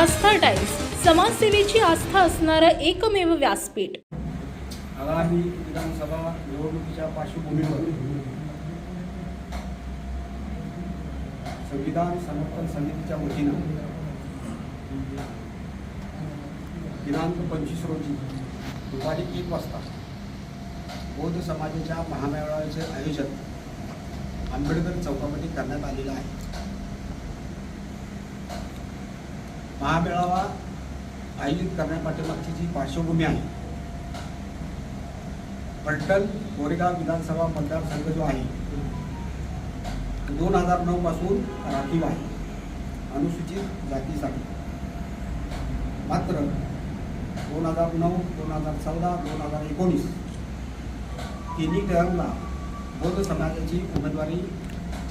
आस्था times समाजसेवेची आस्था असणारं एकमेव व्यासपीठ. आगामी विधानसभा निवडणुकीच्या पार्श्वभूमीवर संविधान समर्थन समितीच्या वतीनं दिनांक पंचवीस रोजी दुपारी एक वाजता बौद्ध समाजाच्या महामेळाव्याचे आयोजन आंबेडकर चौकामध्ये करण्यात आलेलं आहे. महामेळावा आयोजित करण्यापाठीमागची जी पार्श्वभूमी आहे पलटण कोरेगाव विधानसभा मतदारसंघ जो आहे दोन हजार नऊ पासून राखीव आहे अनुसूचित जातीसाठी. मात्र दोन हजार नऊ दोन हजार चौदा दोन हजार एकोणीस तिन्ही टर्मला बौद्ध समाजाची उमेदवारी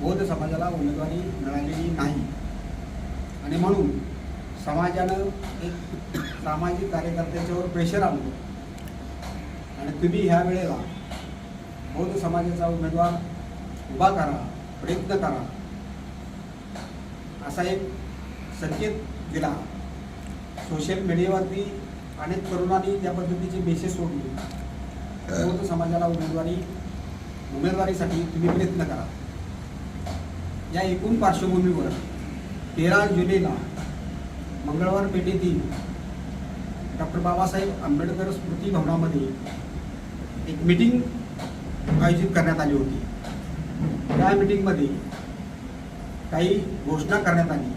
बौद्ध समाजाला उमेदवारी मिळालेली नाही. आणि म्हणून समाजानं एक सामाजिक कार्यकर्त्यांच्यावर प्रेशर आणलं. आणि तुम्ही ह्या वेळेला बौद्ध समाजाचा उमेदवार उभा करा प्रयत्न करा. असा एक संकेत दिला. सोशल मीडियावरती अनेक तरुणांनी त्या पद्धतीचे मेसेज सोडले. बौद्ध समाजाला उमेदवारी उमेदवारीसाठी तुम्ही प्रयत्न करा. या एकूण पार्श्वभूमीवर तेरा जुलैला मंगळवार पेठेतील डॉक्टर बाबासाहेब आंबेडकर स्मृती भवनामध्ये एक मीटिंग आयोजित करण्यात आली होती. त्या मीटिंगमध्ये काही घोषणा करण्यात आली.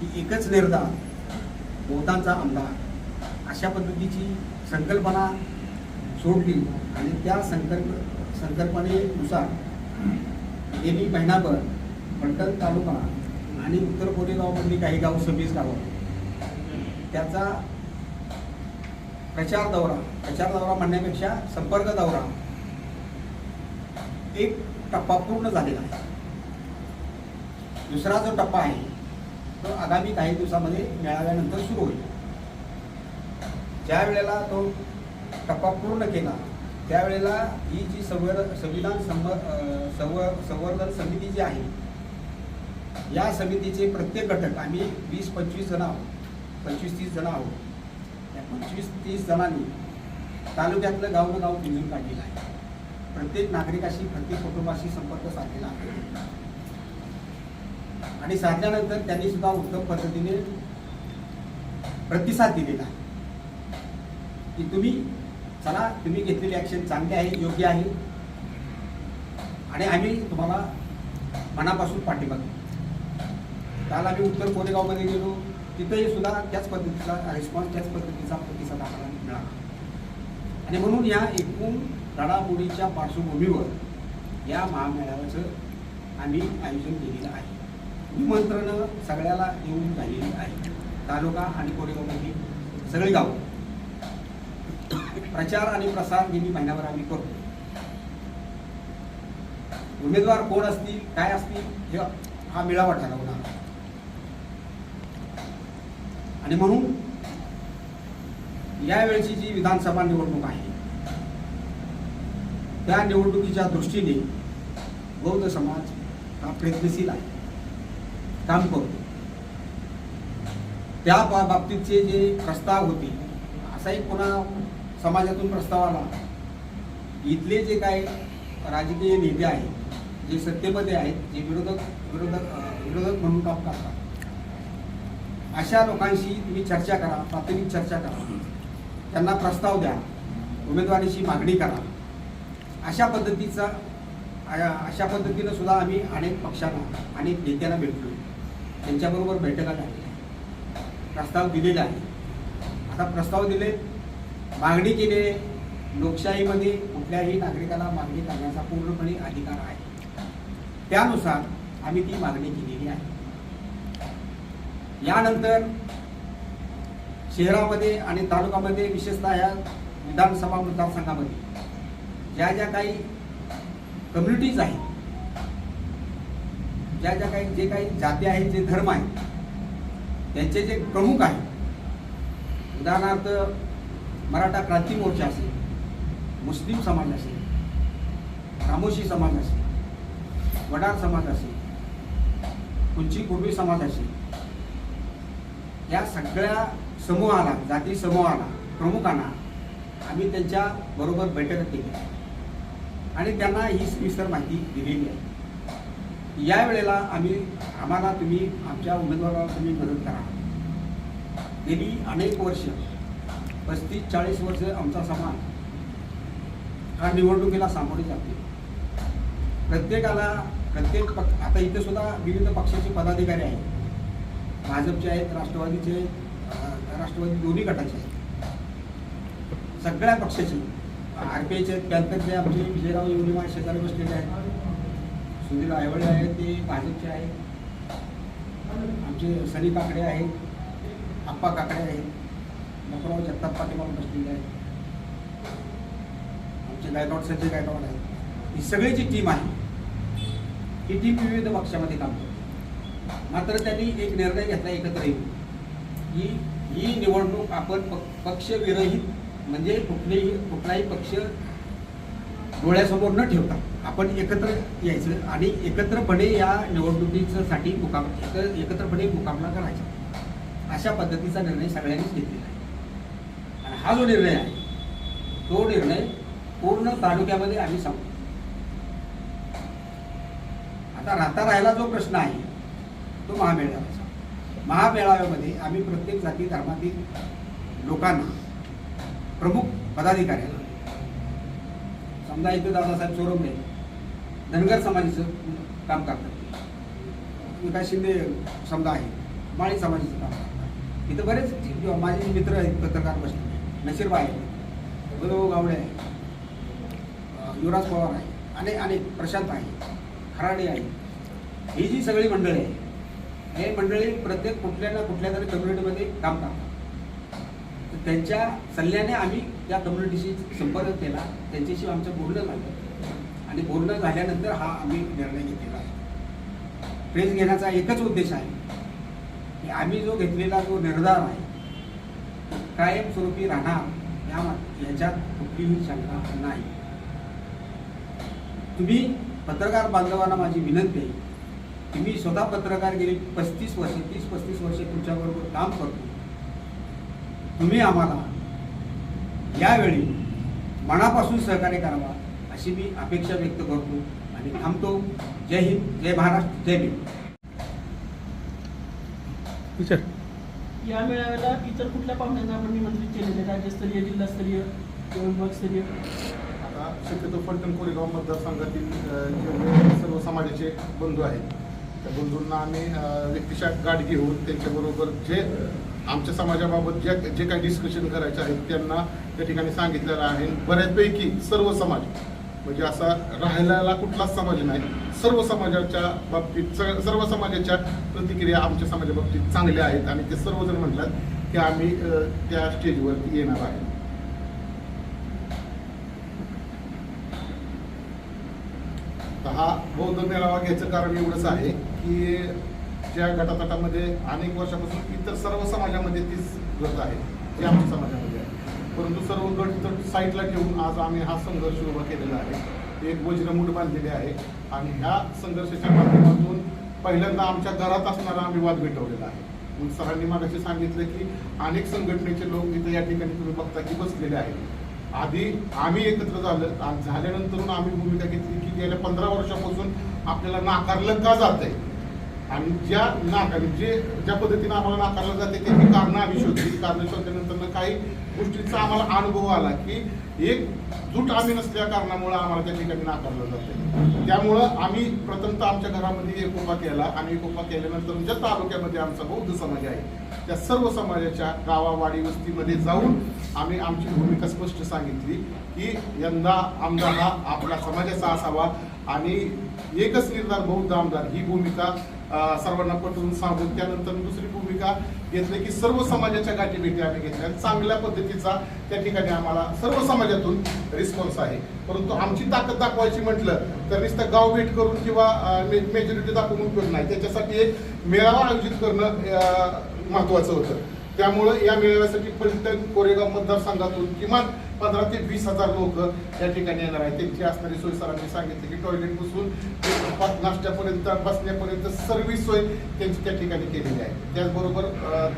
की एकच निर्धार बहुतांचा आमदार अशा पद्धतीची संकल्पना सोडली आणि त्या संकल्प संकल्पनेनुसार गेली महिनाभर फलटण तालुका आणि उत्तर कोरेगावमधली म्हणजे काही गाव सव्वीस गावं. त्याचा प्रचार दौरा प्रचार दौरा म्हणण्यापेक्षा संपर्क दौरा एक टप्पा पूर्ण झालेला आहे. दुसरा जो टप्पा आहे तो आगामी काही दिवसामध्ये मेळाव्यानंतर सुरू होईल. ज्या वेळेला तो टप्पा पूर्ण केला त्यावेळेला ही जी संवर संविधान संव संव संवर्धन समिती जी आहे या समितीचे प्रत्येक घटक आम्ही वीस पंचवीस जण आहोत. पंचवीस तीस जण आहोत. या पंचवीस तीस जणांनी तालुक्यातलं गाव गाव पिंजून काढलेलं आहे. प्रत्येक नागरिकाशी प्रत्येक कुटुंबाशी संपर्क साधलेला आहे. आणि साधल्यानंतर त्यांनी सुद्धा उत्तम पद्धतीने प्रतिसाद दिलेला आहे. की तुम्ही चला तुम्ही घेतलेली ॲक्शन चांगली आहे योग्य आहे. आणि आम्ही तुम्हाला मनापासून पाठिंबा देऊ. काल आम्ही उत्तर कोरेगावमध्ये गेलो. तिथेही सुद्धा त्याच पद्धतीचा रिस्पॉन्स त्याच पद्धतीचा प्रतिसाद आम्हाला मिळाला. आणि म्हणून या एकूण घडामोडीच्या पार्श्वभूमीवर या महामेळाव्याचं आम्ही आयोजन केलेलं आहे. निमंत्रणं सगळ्याला येऊन झालेली आहे तालुका आणि कोरेगावमध्ये सगळी गावं प्रचार आणि प्रसार गेली महिन्यावर आम्ही करतो. उमेदवार कोण असतील काय असतील हे हा मेळावा ठरवणार. आणि म्हणून यावेळची जी विधानसभा निवडणूक आहे त्या निवडणुकीच्या दृष्टीने बौद्ध समाज हा प्रयत्नशील आहे. काम करतो त्या बाबतीतचे जे प्रस्ताव होते असाही कोणा समाजातून प्रस्ताव आला. इथले जे काय राजकीय नेते आहेत जे सत्तेमध्ये आहेत जे विरोधक विरोधक विरोधक म्हणून काम करतात अशा लोकांशी तुम्ही चर्चा करा प्राथमिक चर्चा करा. त्यांना प्रस्ताव द्या. उमेदवारीची मागणी करा. अशा पद्धतीचा अशा पद्धतीनं सुद्धा आम्ही अनेक पक्षांना अनेक नेत्यांना भेटलो त्यांच्याबरोबर बैठका झालेल्या प्रस्ताव दिलेला आहे आता प्रस्ताव दिले मागणी केले लोकशाहीमध्ये कुठल्याही नागरिकाला मागणी करण्याचा पूर्णपणे अधिकार आहे. त्यानुसार आम्ही ती मागणी केलेली आहे. यानंतर शहरामध्ये आणि तालुकामध्ये विशेषतः या विधानसभा मतदारसंघामध्ये ज्या ज्या काही कम्युनिटीज आहेत ज्या ज्या काही जे काही जाती आहेत जे धर्म आहेत त्यांचे जे प्रमुख आहेत उदाहरणार्थ मराठा क्रांती मोर्चा असेल मुस्लिम समाज असेल रामोशी समाज असेल वडार समाज असेल कुंची कुर्मी समाज असेल या सगळ्या समूहाला जाती समूहाला प्रमुखांना आम्ही त्यांच्या बरोबर बैठक केली. आणि त्यांना ही सविस्तर माहिती दिलेली आहे. या वेळेला आम्ही आम्हाला तुम्ही आमच्या उमेदवाराला तुम्ही मदत करा. गेली अनेक वर्ष पस्तीस चाळीस वर्ष आमचा समाज हा निवडणुकीला सामोरे जाते. प्रत्येकाला प्रत्येक पक्ष आता इथे सुद्धा विविध पक्षाचे पदाधिकारी आहेत. भाजपचे आहेत राष्ट्रवादीचे राष्ट्रवादी दोन्ही गटाचे आहेत. सगळ्या पक्षाचे. आर पी आयचे आहेत आमचे विजयराव युनिमा शेजारी बसलेले आहेत. सुनील आयवळे आहेत ते भाजपचे आहेत. आमचे सनी काकडे आहेत आप्पा काकडे आहेत. नकराव जगताप पाटील बसलेले आहेत. आमचे गायकवाड संजय गायकवाड आहेत. ही सगळी जी टीम आहे. ही टीम विविध पक्षामध्ये काम करते. मात्र त्यांनी एक निर्णय घेतला एकत्र येऊन. ही ही निवडणूक आपण प- पक्षविरहित म्हणजे कुठलेही कुठलाही पक्ष डोळ्यासमोर न ठेवता आपण एकत्र यायचं आणि एकत्रपणे या निवडणुकीसाठी मुकाम एकत्रपणे मुकाबला करायचा. अशा पद्धतीचा निर्णय सगळ्यांनीच घेतलेला आहे. आणि हा जो निर्णय आहे तो निर्णय पूर्ण तालुक्यामध्ये आम्ही सांगतो आता राहता राहिला जो प्रश्न आहे तो महामेळाव्याचा महामेळाव्यामध्ये आम्ही प्रत्येक जाती धर्मातील लोकांना प्रमुख पदाधिकाऱ्यांना समजा इथं दादासाहेब चोरमले धनगर समाजाचं काम करतात. विकास शिंदे समजा आहे माळी समाजाचं काम करतात. इथं बरेच माझे मित्र आहेत पत्रकार बसले. नशीरबा आहे गुरुभाऊ गावडे आहे युवराज पवार आहे अनेक अनेक प्रशांत आहे खराडे आहे. ही जी सगळी मंडळी आहे हे मंडळी प्रत्येक कुठल्या ना कुठल्या तरी कम्युनिटीमध्ये काम करतात. त्यांच्या सल्ल्याने आम्ही त्या कम्युनिटीशी संपर्क केला. त्यांच्याशी आमचं बोलणं झालं. आणि बोलणं झाल्यानंतर हा आम्ही निर्णय घेतलेला. प्रेस घेण्याचा एकच उद्देश आहे की आम्ही जो घेतलेला जो निर्धार आहे कायमस्वरूपी राहणार या याच्यात कुठलीही शंका नाही. तुम्ही पत्रकार बांधवांना माझी विनंती आहे. मी स्वतः पत्रकार गेली पस्तीस वर्ष तीस पस्तीस वर्ष तुमच्याबरोबर काम करतो. तुम्ही आम्हाला यावेळी मनापासून सहकार्य करावा अशी मी अपेक्षा व्यक्त करतो आणि थांबतो. जय हिंद जय महाराष्ट्र जय भीम. या मेळाव्याला इतर कुठल्या पाहुण्यांना आपण निमंत्रित केलेले राज्यस्तरीय जिल्हास्तरीय किंवा विभागस्तरीय आता शक्यतो फलटण कोरेगाव मतदारसंघातील सर्व समाजाचे बंधू आहेत त्या बंधूंना आम्ही व्यक्तिशा गाठ घेऊन त्यांच्याबरोबर जे आमच्या समाजाबाबत जे जे काही डिस्कशन करायचे आहेत त्यांना त्या ठिकाणी सांगितलेलं आहे. बऱ्याचपैकी सर्व समाज म्हणजे असा राहिलेला कुठलाच समाज नाही. सर्व समाजाच्या बाबतीत सर्व समाजाच्या प्रतिक्रिया आमच्या समाजाबाबतीत चांगल्या आहेत आणि ते सर्वजण म्हणतात की आम्ही त्या स्टेजवरती येणार आहे. तर हा बौद्ध मेळावा घ्यायचं कारण एवढंच आहे. की ज्या गटातटामध्ये अनेक वर्षापासून इतर सर्व समाजामध्ये तीच गट आहे जी आमच्या समाजामध्ये आहे. परंतु सर्व गट तर साईडला ठेवून आज आम्ही हा संघर्ष उभा केलेला आहे. एक वज्रमूठ बांधलेले आहे आणि ह्या संघर्षाच्या माध्यमातून पहिल्यांदा आमच्या घरात असणारा आम्ही वाद भेटवलेला आहे. मग सरांनी मागाशी सांगितलं की अनेक संघटनेचे लोक इथं या ठिकाणी तुम्ही बघता की बसलेले आहेत. आधी आम्ही एकत्र झालं झाल्यानंतर आम्ही भूमिका घेतली की गेल्या पंधरा वर्षापासून आपल्याला नाकारलं का जात आहे आणि ज्या नाकार जे ज्या पद्धतीने आम्हाला नाकारलं जाते त्याची कारणं आम्ही शोधली. कारणं शोधल्यानंतर काही गोष्टींचा आम्हाला अनुभव आला की एक जूट आम्ही नसल्या कारणामुळे आम्हाला त्या ठिकाणी नाकारलं जाते. त्यामुळं आम्ही प्रथमतः आमच्या घरामध्ये एकोपा केला आणि एकोपा केल्यानंतर ज्या तालुक्यामध्ये आमचा बौद्ध समाज आहे त्या सर्व समाजाच्या गावावाडी वस्तीमध्ये जाऊन आम्ही आमची भूमिका स्पष्ट सांगितली की यंदा आमदार हा आपला समाजाचा असावा आणि एकच निर्धार बौद्ध आमदार ही भूमिका सर्वांना पटवून सांगून त्यानंतर दुसरी भूमिका घेतली की सर्व समाजाच्या गाठी भेटी आम्ही घेतल्या. चांगल्या पद्धतीचा त्या ठिकाणी आम्हाला सर्व समाजातून रिस्पॉन्स आहे. परंतु आमची ताकद दाखवायची म्हटलं तर नुसतं गाव भेट करून किंवा मेजॉरिटी दाखवून उपयोग नाही. त्याच्यासाठी एक मेळावा आयोजित करणं महत्वाचं होतं. त्यामुळं या मेळाव्यासाठी फलटण कोरेगाव मतदारसंघातून किमान पंधरा ते वीस हजार लोक या ठिकाणी येणार आहेत. त्यांची असणारी सोय सरांनी सांगितली की टॉयलेट बसून नाश्त्यापर्यंत बसण्यापर्यंत सर्व सोय त्यांची त्या ठिकाणी केलेली आहे. त्याचबरोबर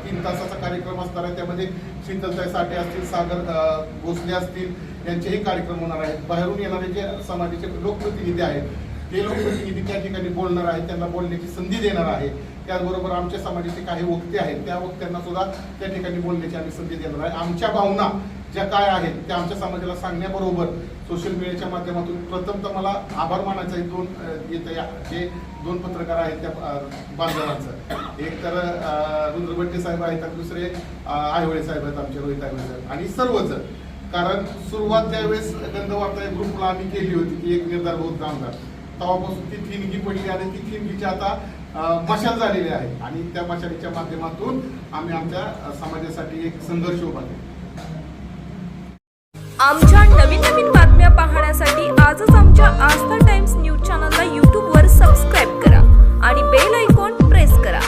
तीन तासाचा कार्यक्रम असणार आहे. त्यामध्ये शीतलताई साठे असतील सागर भोसले असतील यांचेही कार्यक्रम होणार आहेत. बाहेरून येणारे जे समाजाचे लोकप्रतिनिधी आहेत ते लोकप्रतिनिधी त्या ठिकाणी बोलणार आहेत. त्यांना बोलण्याची संधी देणार आहे. त्याचबरोबर आमच्या समाजाचे काही वक्ते आहेत त्या वक्त्यांना सुद्धा त्या ठिकाणी बोलण्याची आम्ही संधी देणार आहे. आमच्या भावना ज्या काय आहेत त्या आमच्या समाजाला सांगण्याबरोबर सोशल मीडियाच्या माध्यमातून प्रथमतः मला आभार मानायचं आहे दोन येतं या जे दोन पत्रकार आहेत त्या बांधवांचं. एक तर अ, रुद्रभट्टे साहेब आहेत आणि दुसरे आयवळे साहेब आहेत आमचे रोहित आयवळे साहेब. आणि सर्वच कारण सुरुवात ज्यावेळेस गंधवार्ता ग्रुपला आम्ही केली होती की एक निर्धार बहुत कामगार तेव्हापासून ती थिनगी पडली आणि ती थिनगीची आता मशाल झालेली आहे. आणि त्या मशालीच्या माध्यमातून आम्ही आमच्या समाजासाठी एक संघर्ष उभा केला. आमच्या नवीन नवीन बातम्या पाहण्यासाठी आजच आमच्या आस्था टाइम्स न्यूज चॅनलला यूट्यूबवर सबस्क्राईब करा आणि बेल ऐकॉन प्रेस करा.